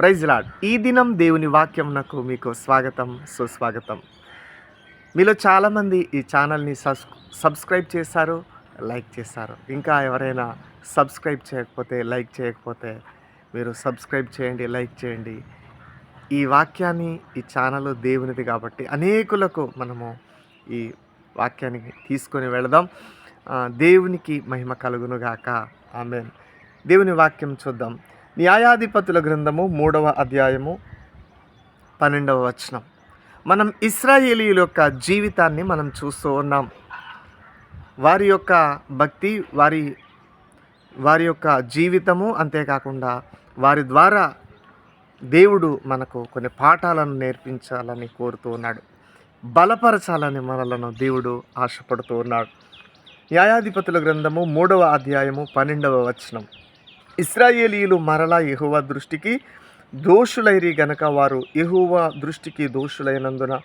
Praise lord. ఈ దినం దేవుని వాక్యం నాకు మీకు స్వాగతం సుస్వాగతం. మీలో చాలామంది ఈ ఛానల్ని సబ్స్ సబ్స్క్రైబ్ చేశారు లైక్ చేశారు. ఇంకా ఎవరైనా సబ్స్క్రైబ్ చేయకపోతే లైక్ చేయకపోతే మీరు సబ్స్క్రైబ్ చేయండి లైక్ చేయండి. ఈ వాక్యాన్ని ఈ ఛానల్ దేవునిది కాబట్టి అనేకులకు మనము ఈ వాక్యాన్ని తీసుకొని వెళదాం. దేవునికి మహిమ కలుగునుగాక. ఆమె దేవుని వాక్యం చూద్దాం. న్యాయాధిపతుల గ్రంథము మూడవ అధ్యాయము పన్నెండవ వచనం. మనం ఇస్రాయేలీల యొక్క జీవితాన్ని మనం చూస్తూ ఉన్నాం. వారి యొక్క భక్తి వారి వారి యొక్క జీవితము అంతేకాకుండా వారి ద్వారా దేవుడు మనకు కొన్ని పాఠాలను నేర్పించాలని కోరుతూ ఉన్నాడు. బలపరచాలని మనలను దేవుడు ఆశపడుతూ ఉన్నాడు. న్యాయాధిపతుల గ్రంథము మూడవ అధ్యాయము పన్నెండవ వచనం. ఇస్రాయేలీలు మరలా యెహోవా దృష్టికి దోషులైరి గనక వారు ఎహువ దృష్టికి దోషులైనందున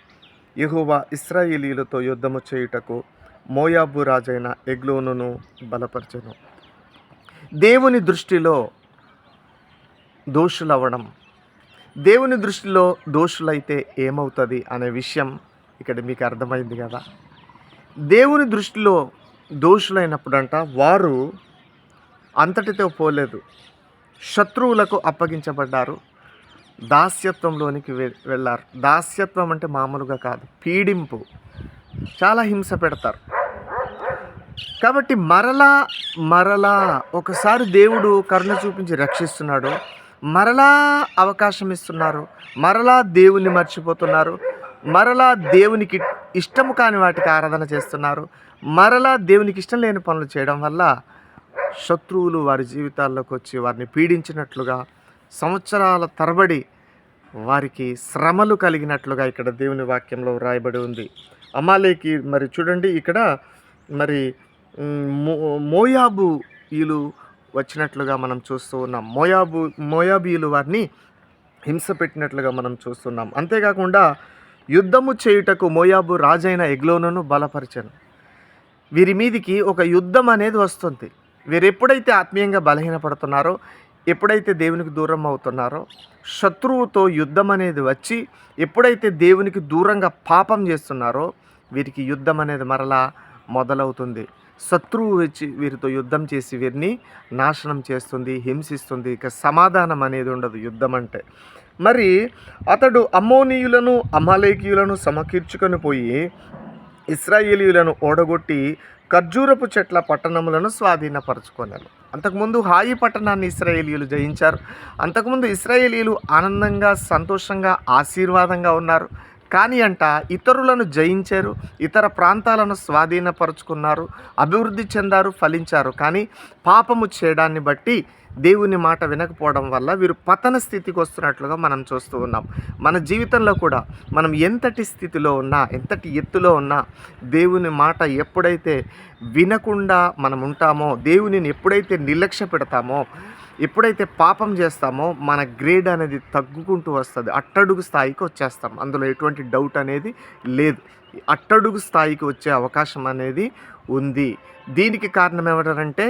యెహోవా ఇస్రాయేలీలతో యుద్ధము చేయుటకు మోయాబు రాజైన ఎగ్లోనును బలపరచను. దేవుని దృష్టిలో దోషులవ్వడం. దేవుని దృష్టిలో దోషులైతే ఏమవుతుంది అనే విషయం ఇక్కడ మీకు అర్థమైంది కదా. దేవుని దృష్టిలో దోషులైనప్పుడంట వారు అంతటితో పోలేదు. శత్రువులకు అప్పగించబడ్డారు. దాస్యత్వంలోనికి వె- వెళ్ళారు. దాస్యత్వం అంటే మామూలుగా కాదు. పీడింపు. చాలా హింస పెడతారు. కాబట్టి మరలా మరలా ఒకసారి దేవుడు కరుణ చూపించి రక్షిస్తున్నాడు. మరలా అవకాశం ఇస్తున్నారు. మరలా దేవుని మర్చిపోతున్నారు. మరలా దేవునికి ఇష్టము కాని వాటికి ఆరాధన చేస్తున్నారు. మరలా దేవునికి ఇష్టం లేని పనులు చేయడం వల్ల శత్రువులు వారి జీవితాల్లోకి వచ్చి వారిని పీడించినట్లుగా సంవత్సరాల తరబడి వారికి శ్రమలు కలిగినట్లుగా ఇక్కడ దేవుని వాక్యంలో వ్రాయబడి ఉంది. అమాలేకి మరి చూడండి ఇక్కడ మరి మో మోయాబు ఈలు వచ్చినట్లుగా మనం చూస్తూ ఉన్నాం. మోయాబు మోయాబీయులు వారిని హింస పెట్టినట్లుగా మనం చూస్తున్నాం అంతేకాకుండా యుద్ధము చేయుటకు మోయాబు రాజైన ఎగ్లోనును బలపరిచను. వీరి మీదికి ఒక యుద్ధం అనేది వస్తుంది. వీరు ఎప్పుడైతే ఆత్మీయంగా బలహీనపడుతున్నారో ఎప్పుడైతే దేవునికి దూరం అవుతున్నారో శత్రువుతో యుద్ధం అనేది వచ్చి ఎప్పుడైతే దేవునికి దూరంగా పాపం చేస్తున్నారో వీరికి యుద్ధం అనేది మరలా మొదలవుతుంది. శత్రువు వచ్చి వీరితో యుద్ధం చేసి వీరిని నాశనం చేస్తుంది హింసిస్తుంది. ఇక సమాధానం అనేది ఉండదు యుద్ధం అంటే. మరి అతడు అమ్మోనీయులను అమాలేకీయులను సమకీర్చుకొని పోయి ఇస్రాయేలీయులను ఓడగొట్టి ఖర్జూరపు చెట్ల పట్టణములను స్వాధీనపరచుకున్నారు అంతకుముందు హాయి పట్టణాన్ని ఇస్రాయేలీలు జయించారు. అంతకుముందు ఇస్రాయేలీలు ఆనందంగా సంతోషంగా ఆశీర్వాదంగా ఉన్నారు. కానీ అంట ఇతరులను జయించారు ఇతర ప్రాంతాలను స్వాధీనపరుచుకున్నారు అభివృద్ధి చెందారు ఫలించారు. కానీ పాపము చేయడాన్ని బట్టి దేవుని మాట వినకపోవడం వల్ల వీరు పతన స్థితికి వస్తున్నట్లుగా మనం చూస్తూ ఉన్నాం. మన జీవితంలో కూడా మనం ఎంతటి స్థితిలో ఉన్నా ఎంతటి ఎత్తులో ఉన్నా దేవుని మాట ఎప్పుడైతే వినకుండా మనం ఉంటామో దేవునిని ఎప్పుడైతే నిర్లక్ష్య పెడతామో ఎప్పుడైతే పాపం చేస్తామో మన గ్రేడ్ అనేది తగ్గుకుంటూ వస్తుంది. అట్టడుగు స్థాయికి వచ్చేస్తాం. అందులో ఎటువంటి డౌట్ అనేది లేదు. అట్టడుగు స్థాయికి వచ్చే అవకాశం అనేది ఉంది. దీనికి కారణం ఎవరంటే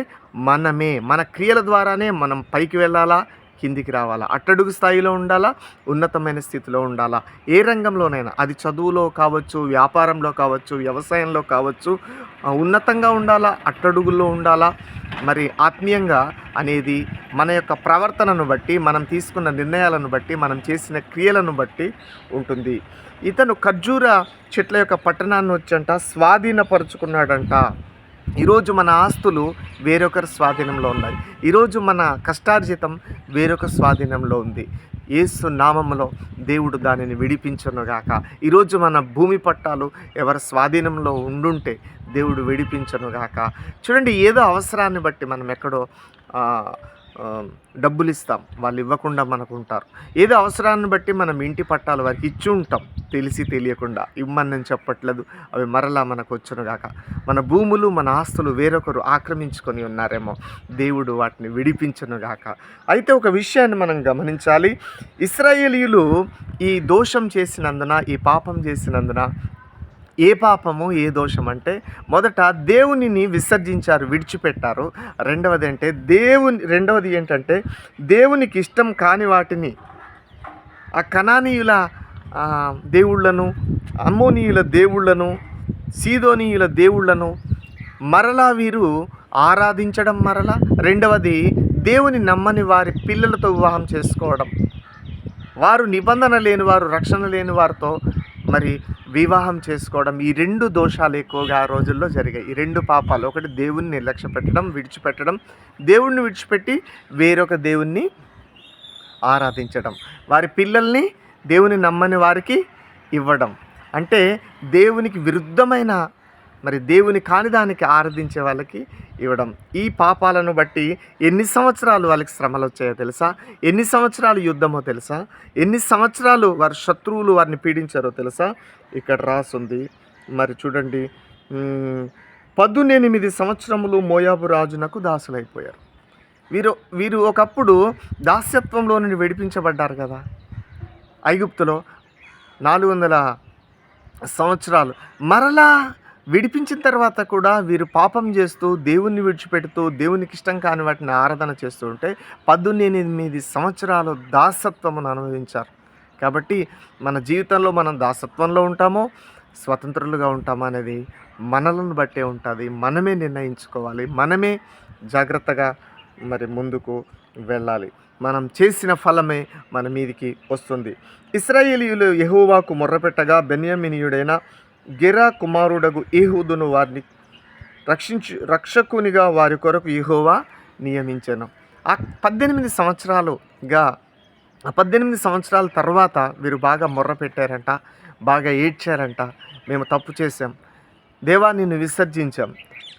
మనమే మన క్రియల ద్వారానే మనం పైకి వెళ్ళాలా కిందికి రావాలా. అట్టడుగు స్థాయిలో ఉండాలా ఉన్నతమైన స్థితిలో ఉండాలా. ఏ రంగంలోనైనా అది చదువులో కావచ్చు వ్యాపారంలో కావచ్చు వ్యవసాయంలో కావచ్చు ఉన్నతంగా ఉండాలా అట్టడుగుల్లో ఉండాలా మరి ఆత్మీయంగా అనేది మన యొక్క ప్రవర్తనను బట్టి మనం తీసుకున్న నిర్ణయాలను బట్టి మనం చేసిన క్రియలను బట్టి ఉంటుంది. ఇతను ఖర్జూర చెట్ల యొక్క పట్టణాన్ని వచ్చంట స్వాధీనపరుచుకున్నాడంట. ఈరోజు మన ఆస్తులు వేరొకరి స్వాధీనంలో ఉన్నాయి. ఈరోజు మన కష్టార్జితం వేరొక స్వాధీనంలో ఉంది. ఏసు నామములో దేవుడు దానిని విడిపించనుగాక. ఈరోజు మన భూమి పట్టాలు ఎవరి స్వాధీనంలో ఉండుంటే దేవుడు విడిపించనుగాక. చూడండి ఏదో అవసరాన్ని బట్టి మనం ఎక్కడో డబ్బులు ఇస్తాం వాళ్ళు ఇవ్వకుండా మనకు ఉంటారు ఏదో అవసరాన్ని బట్టి మనం ఇంటి పట్టాలు వారికి ఇచ్చి ఉంటాం. తెలిసి తెలియకుండా. ఇమ్మని చెప్పట్లేదు. అవి మరలా మనకు వచ్చునుగాక మన భూములు మన ఆస్తులు వేరొకరు ఆక్రమించుకొని ఉన్నారేమో. దేవుడు వాటిని విడిపించునుగాక అయితే ఒక విషయాన్ని మనం గమనించాలి. ఇస్రాయేలీయులు ఈ దోషం చేసినందున ఈ పాపం చేసినందున ఏ పాపము ఏ దోషం అంటే మొదట దేవునిని విసర్జించారు విడిచిపెట్టారు. రెండవది అంటే దేవుని రెండవది ఏంటంటే దేవునికి ఇష్టం కాని వాటిని ఆ కణానీయుల దేవుళ్ళను దేవుళ్ళను అమ్మోనీయుల దేవుళ్ళను సీదోనీయుల దేవుళ్ళను మరలా వీరు ఆరాధించడం మరలా. రెండవది దేవుని నమ్మని వారి పిల్లలతో వివాహం చేసుకోవడం. వారు నిబంధన లేని వారు రక్షణ లేని వారితో మరి వివాహం చేసుకోవడం ఈ రెండు దోషాలు ఎక్కువగా ఆ రోజుల్లో జరిగాయి. ఈ రెండు పాపాలు ఒకటి దేవుణ్ణి నిర్లక్ష్య పెట్టడం విడిచిపెట్టడం దేవుణ్ణి విడిచిపెట్టి వేరొక దేవుణ్ణి ఆరాధించడం వారి పిల్లల్ని దేవుని నమ్మని వారికి ఇవ్వడం. అంటే దేవునికి విరుద్ధమైన మరి దేవుని కాని దానికి ఆరాధించే వాళ్ళకి ఇవ్వడం. ఈ పాపాలను బట్టి ఎన్ని సంవత్సరాలు వాళ్ళకి శ్రమలు వచ్చాయో తెలుసా? ఎన్ని సంవత్సరాలు యుద్ధమో తెలుసా? ఎన్ని సంవత్సరాలు వారి శత్రువులు వారిని పీడించారో తెలుసా? ఇక్కడ రాసుంది. మరి చూడండి. పద్దునెనిమిది సంవత్సరములు మోయాబు రాజునకు దాసులైపోయారు. వీరు వీరు ఒకప్పుడు దాస్యత్వంలో నుండి విడిపించబడ్డారు కదా. ఐగుప్తులో నాలుగు వందల సంవత్సరాలు. మరలా విడిపించిన తర్వాత కూడా వీరు పాపం చేస్తూ దేవుణ్ణి విడిచిపెడుతూ దేవునికి ఇష్టం కాని వాటిని ఆరాధన చేస్తూ ఉంటే పద్దెనిమిది సంవత్సరాలు దాసత్వమును అనుభవించారు. కాబట్టి మన జీవితంలో మనం దాసత్వంలో ఉంటామో స్వతంత్రులుగా ఉంటామో అనేది మనలను బట్టే ఉంటుంది. మనమే నిర్ణయించుకోవాలి. మనమే జాగ్రత్తగా మరి ముందుకు వెళ్ళాలి. మనం చేసిన ఫలమే మన మీదికి వస్తుంది. ఇస్రాయేలీయులు యహోవాకు మొర్రపెట్టగా బెన్యామినీయుడైన గెరా కుమారుడగు ఏహూదును వారిని రక్షించు రక్షకునిగా వారి కొరకు యెహోవా నియమించాను. ఆ పద్దెనిమిది సంవత్సరాలుగా ఆ పద్దెనిమిది సంవత్సరాల తర్వాత వీరు బాగా మొర్ర పెట్టారంట బాగా ఏడ్చారంట మేము తప్పు చేశాం దేవా నిన్ను విసర్జించాం.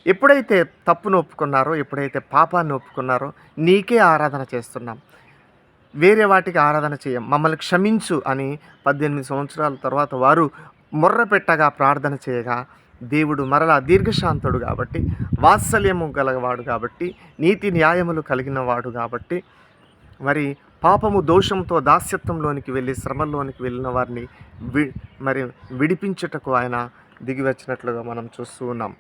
ఎప్పుడైతే తప్పును ఒప్పుకున్నారో ఎప్పుడైతే పాపాన్ని ఒప్పుకున్నారో నీకే ఆరాధన చేస్తున్నాం. వేరే వాటికి ఆరాధన చేయం మమ్మల్ని క్షమించు అని పద్దెనిమిది సంవత్సరాల తర్వాత వారు మొర్రపెట్టగా ప్రార్థన చేయగా దేవుడు మరలా దీర్ఘశాంతుడు కాబట్టి వాత్సల్యము గలవాడు కాబట్టి నీతి న్యాయములు కలిగిన వాడు కాబట్టి మరి పాపము దోషంతో దాస్యత్వంలోనికి వెళ్ళి శ్రమల్లోనికి వెళ్ళిన వారిని వి మరి విడిపించుటకు ఆయన దిగి వచ్చినట్లుగా మనం చూస్తూ ఉన్నాం.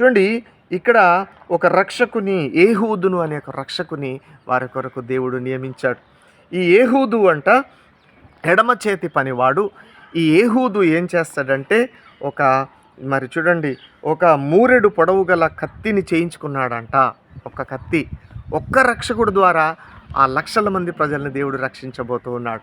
చూడండి ఇక్కడ ఒక రక్షకుని ఏహూదును అనే ఒక రక్షకుని వారి కొరకు దేవుడు నియమించాడు. ఈ ఏహూదు అంట ఎడమ చేతి పనివాడు ఈ ఏహూదు ఏం చేస్తాడంటే ఒక మరి చూడండి ఒక మూరెడు పొడవు గల కత్తిని చేయించుకున్నాడంట ఒక కత్తి. ఒక్క రక్షకుడు ద్వారా ఆ లక్షల మంది ప్రజల్ని దేవుడు రక్షించబోతూ ఉన్నాడు.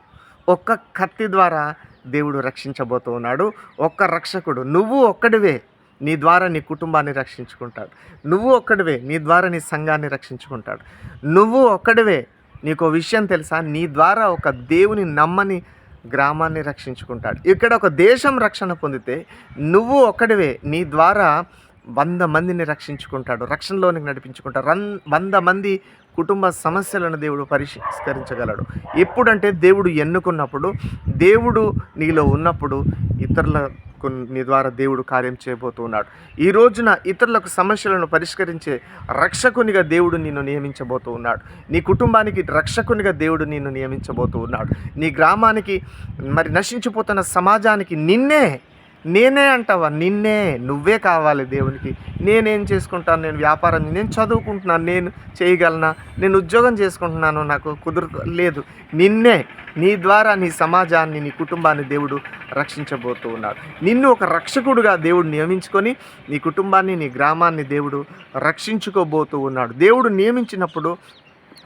ఒక్క కత్తి ద్వారా దేవుడు రక్షించబోతూ ఉన్నాడు. ఒక్క రక్షకుడు నువ్వు ఒక్కడివే నీ ద్వారా నీ కుటుంబాన్ని రక్షించుకుంటాడు. నువ్వు ఒక్కడివే నీ ద్వారా నీ సంఘాన్ని రక్షించుకుంటాడు. నువ్వు ఒక్కడివే నీకు విషయం తెలుసా? నీ ద్వారా ఒక దేవుని నమ్మని గ్రామాన్ని రక్షించుకుంటాడు. ఇక్కడ ఒక దేశం రక్షణ పొందితే నువ్వు ఒక్కడివే. నీ ద్వారా వంద మందిని రక్షించుకుంటాడు. రక్షణలోనికి నడిపించుకుంటాడు. రన్ వంద మంది కుటుంబ సమస్యలను దేవుడు పరిష్కరించగలడు. ఎప్పుడంటే దేవుడు ఎన్నుకున్నప్పుడు దేవుడు నీలో ఉన్నప్పుడు ఇతరులకు నీ ద్వారా దేవుడు కార్యం చేయబోతూ ఉన్నాడు. ఈ రోజున ఇతరులకు సమస్యలను పరిష్కరించే రక్షకునిగా దేవుడు నిన్ను నియమించబోతూ ఉన్నాడు. నీ కుటుంబానికి రక్షకునిగా దేవుడు నిన్ను నియమించబోతూ ఉన్నాడు. నీ గ్రామానికి మరి నశించిపోతున్న సమాజానికి నిన్నే నేనే అంటావా? నిన్నే నువ్వే కావాలి దేవునికి. నేనేం చేసుకుంటాను? నేను వ్యాపారం నేను చదువుకుంటున్నాను నేను చేయగలనా? నేను ఉద్యోగం చేసుకుంటున్నాను నాకు కుదురు లేదు. నిన్నే నీ ద్వారా నీ సమాజాన్ని నీ కుటుంబాన్ని దేవుడు రక్షించబోతూ ఉన్నాడు. నిన్ను ఒక రక్షకుడుగా దేవుడు నియమించుకొని నీ కుటుంబాన్ని నీ గ్రామాన్ని దేవుడు రక్షించుకోబోతూ ఉన్నాడు. దేవుడు నియమించినప్పుడు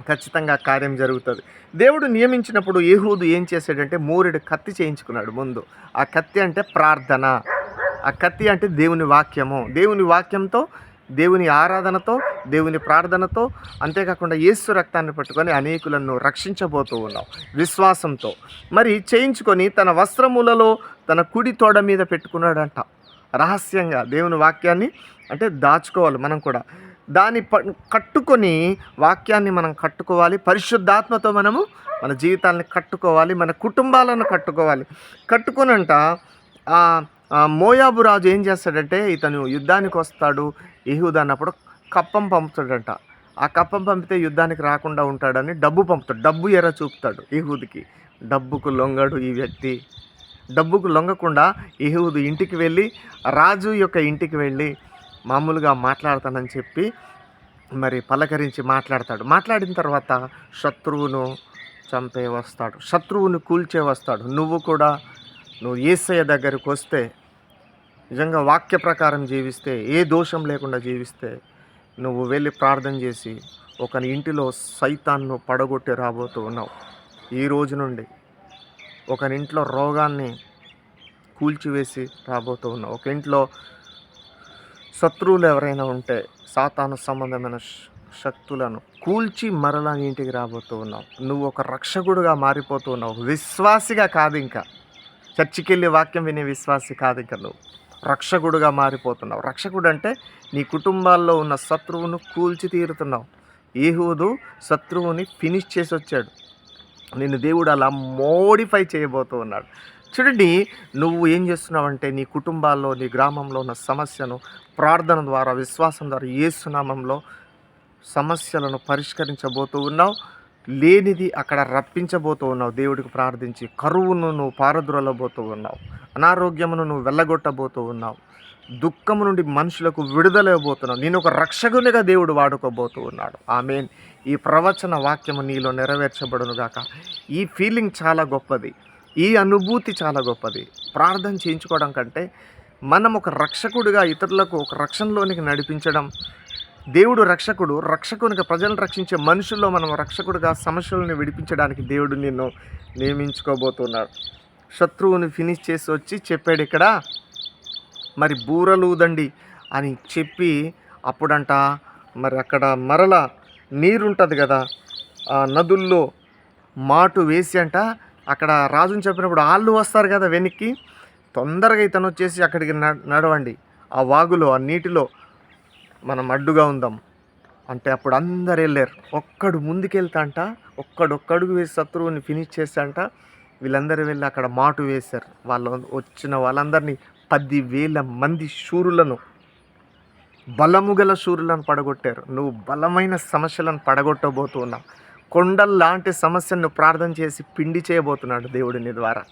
ఖచ్చితంగా కార్యం జరుగుతుంది. దేవుడు నియమించినప్పుడు ఏహూదు ఏం చేశాడంటే మూరెడు కత్తి చేయించుకున్నాడు ముందు. ఆ కత్తి అంటే ప్రార్థన. ఆ కత్తి అంటే దేవుని వాక్యము. దేవుని వాక్యంతో దేవుని ఆరాధనతో దేవుని ప్రార్థనతో అంతేకాకుండా యేసు రక్తాన్ని పట్టుకొని అనేకులను రక్షించబోతూ ఉన్నాం విశ్వాసంతో. మరి చేయించుకొని తన వస్త్రములలో తన కుడి తోడ మీద పెట్టుకున్నాడంట. రహస్యంగా దేవుని వాక్యాన్ని అంటే దాచుకోవాలి మనం కూడా. దాన్ని కట్టుకొని వాక్యాన్ని మనం కట్టుకోవాలి. పరిశుద్ధాత్మతో మనము మన జీవితాన్ని కట్టుకోవాలి. మన కుటుంబాలను కట్టుకోవాలి. కట్టుకొనంట మోయాబు రాజు ఏం చేస్తాడంటే ఇతను యుద్ధానికి వస్తాడు. ఏహూద్ అన్నప్పుడు కప్పం పంపుతాడంట. ఆ కప్పం పంపితే యుద్ధానికి రాకుండా ఉంటాడని డబ్బు పంపుతాడు. డబ్బు ఎర్ర చూపుతాడు ఏహూద్కి. డబ్బుకు లొంగడు ఈ వ్యక్తి. డబ్బుకు లొంగకుండా ఏహూదు ఇంటికి వెళ్ళి రాజు యొక్క ఇంటికి వెళ్ళి మామూలుగా మాట్లాడతానని చెప్పి మరి పలకరించి మాట్లాడతాడు. మాట్లాడిన తర్వాత శత్రువును చంపే వస్తాడు. శత్రువుని కూల్చే వస్తాడు. నువ్వు కూడా నువ్వు ఏసయ్య దగ్గరికి వస్తే నిజంగా వాక్య ప్రకారం జీవిస్తే ఏ దోషం లేకుండా జీవిస్తే నువ్వు వెళ్ళి ప్రార్థన చేసి ఒకని ఇంటిలో సైతాన్ను పడగొట్టి రాబోతూ ఉన్నావు. ఈ రోజు నుండి ఒకని ఇంట్లో రోగాన్ని కూల్చివేసి రాబోతూ ఉన్నావు. ఒక ఇంట్లో శత్రువులు ఎవరైనా ఉంటే సాతాను సంబంధమైన శక్తులను కూల్చి మరలా ఇంటికి రాబోతూ ఉన్నావు. నువ్వు ఒక రక్షకుడుగా మారిపోతూ ఉన్నావు. విశ్వాసిగా కాదు ఇంకా. చర్చికి వెళ్ళి వాక్యం వినే విశ్వాసి కాదు ఇంకా నువ్వు. రక్షకుడుగా మారిపోతున్నావు. రక్షకుడు అంటే నీ కుటుంబాల్లో ఉన్న శత్రువును కూల్చి తీరుతున్నావు. ఏహూదు శత్రువుని ఫినిష్ చేసి వచ్చాడు నిన్ను దేవుడు అలా మోడిఫై చేయబోతూ ఉన్నాడు. చూడండి నువ్వు ఏం చేస్తున్నావంటే నీ కుటుంబాల్లో నీ గ్రామంలో ఉన్న సమస్యను ప్రార్థన ద్వారా విశ్వాసం ద్వారా ఏసునామంలో సమస్యలను పరిష్కరించబోతూ ఉన్నావు. లేనిది అక్కడ రప్పించబోతూ ఉన్నావు. దేవుడికి ప్రార్థించి కరువును నువ్వు పారద్రోలబోతూ ఉన్నావు. అనారోగ్యమును నువ్వు వెళ్ళగొట్టబోతూ ఉన్నావు. దుఃఖము నుండి మనుషులకు విడుదలైపోతున్నావు. నేను ఒక రక్షకునిగా దేవుడు వాడుకోబోతూ ఉన్నాడు. ఆమెన్. ఈ ప్రవచన వాక్యము నీలో నెరవేర్చబడును గాక ఈ ఫీలింగ్ చాలా గొప్పది. ఈ అనుభూతి చాలా గొప్పది. ప్రార్థన చేయించుకోవడం కంటే మనం ఒక రక్షకుడిగా ఇతరులకు ఒక రక్షణలోనికి నడిపించడం దేవుడు రక్షకుడు రక్షకునిగా ప్రజలను రక్షించే మనుషుల్లో మనం రక్షకుడిగా సమస్యలను విడిపించడానికి దేవుడు నిన్ను నియమించుకోబోతున్నాడు. శత్రువుని ఫినిష్ చేసి వచ్చి చెప్పాడు ఇక్కడ మరి బూరలుదండి అని చెప్పి అప్పుడంట మరి అక్కడ మరల నీరుంటుంది కదా ఆ నదుల్లో మాటు వేసి అంట అక్కడ రాజుని చెప్పినప్పుడు వాళ్ళు వస్తారు కదా వెనక్కి తొందరగా ఇతను వచ్చేసి అక్కడికి న- నడవండి. ఆ వాగులో ఆ నీటిలో మనం అడ్డుగా ఉందాం. అంటే అప్పుడు అందరు వెళ్ళారు. ఒక్కడు ముందుకెళ్తాంట ఒక్కడొక్కడుగు వేసి శత్రువుని ఫినిష్ చేస్తాంట వీళ్ళందరూ వెళ్ళి అక్కడ మాటు వేశారు. వాళ్ళు వచ్చిన వాళ్ళందరినీ పదివేల మంది శూరులను బలము గల శూరులను పడగొట్టారు. నువ్వు బలమైన సమస్యలను పడగొట్టబోతున్నావు. కొండల్లాంటి సమస్యను ప్రార్థన చేసి పిండి చేయబోతున్నాడు దేవుడిని ద్వారా.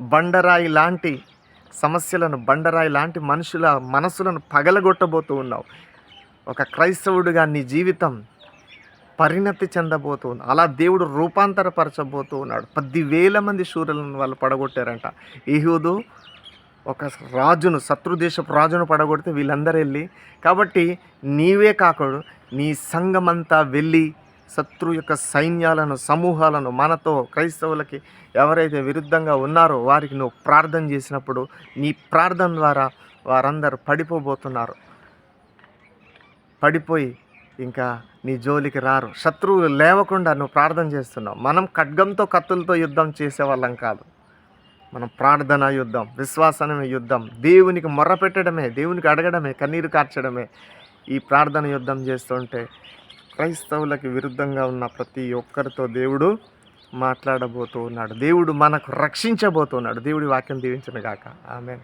బండరాయి లాంటి సమస్యలను బండరాయి లాంటి మనుషుల మనసులను పగలగొట్టబోతూ ఉన్నావు. ఒక క్రైస్తవుడిగా నీ జీవితం పరిణతి చెందబోతూ ఉంది అలా దేవుడు రూపాంతరపరచబోతూ ఉన్నాడు. పదివేల మంది శూరులను వాళ్ళు పడగొట్టారంట. ఈహూదు ఒక రాజును శత్రుదేశపు రాజును పడగొడితే వీళ్ళందరూ వెళ్ళి కాబట్టి నీవే కాకుడు నీ సంఘమంతా వెళ్ళి శత్రు యొక్క సైన్యాలను సమూహాలను మనతో క్రైస్తవులకి ఎవరైతే విరుద్ధంగా ఉన్నారో వారికి నువ్వు ప్రార్థన చేసినప్పుడు నీ ప్రార్థన ద్వారా వారందరూ పడిపోబోతున్నారు. పడిపోయి ఇంకా నీ జోలికి రారు. శత్రువులు లేవకుండా నువ్వు ప్రార్థన చేస్తున్నావు. మనం ఖడ్గంతో కత్తులతో యుద్ధం చేసేవాళ్ళం కాదు. మనం ప్రార్థన యుద్ధం విశ్వాసనమే యుద్ధం. దేవునికి మొర్ర పెట్టడమే దేవునికి అడగడమే కన్నీరు కార్చడమే ఈ ప్రార్థన యుద్ధం చేస్తుంటే క్రైస్తవులకు విరుద్ధంగా ఉన్న ప్రతి ఒక్కరితో దేవుడు మాట్లాడబోతూ ఉన్నాడు. దేవుడు మనకు రక్షించబోతున్నాడు దేవుడి వాక్యం దీవించిన గాక. ఆమె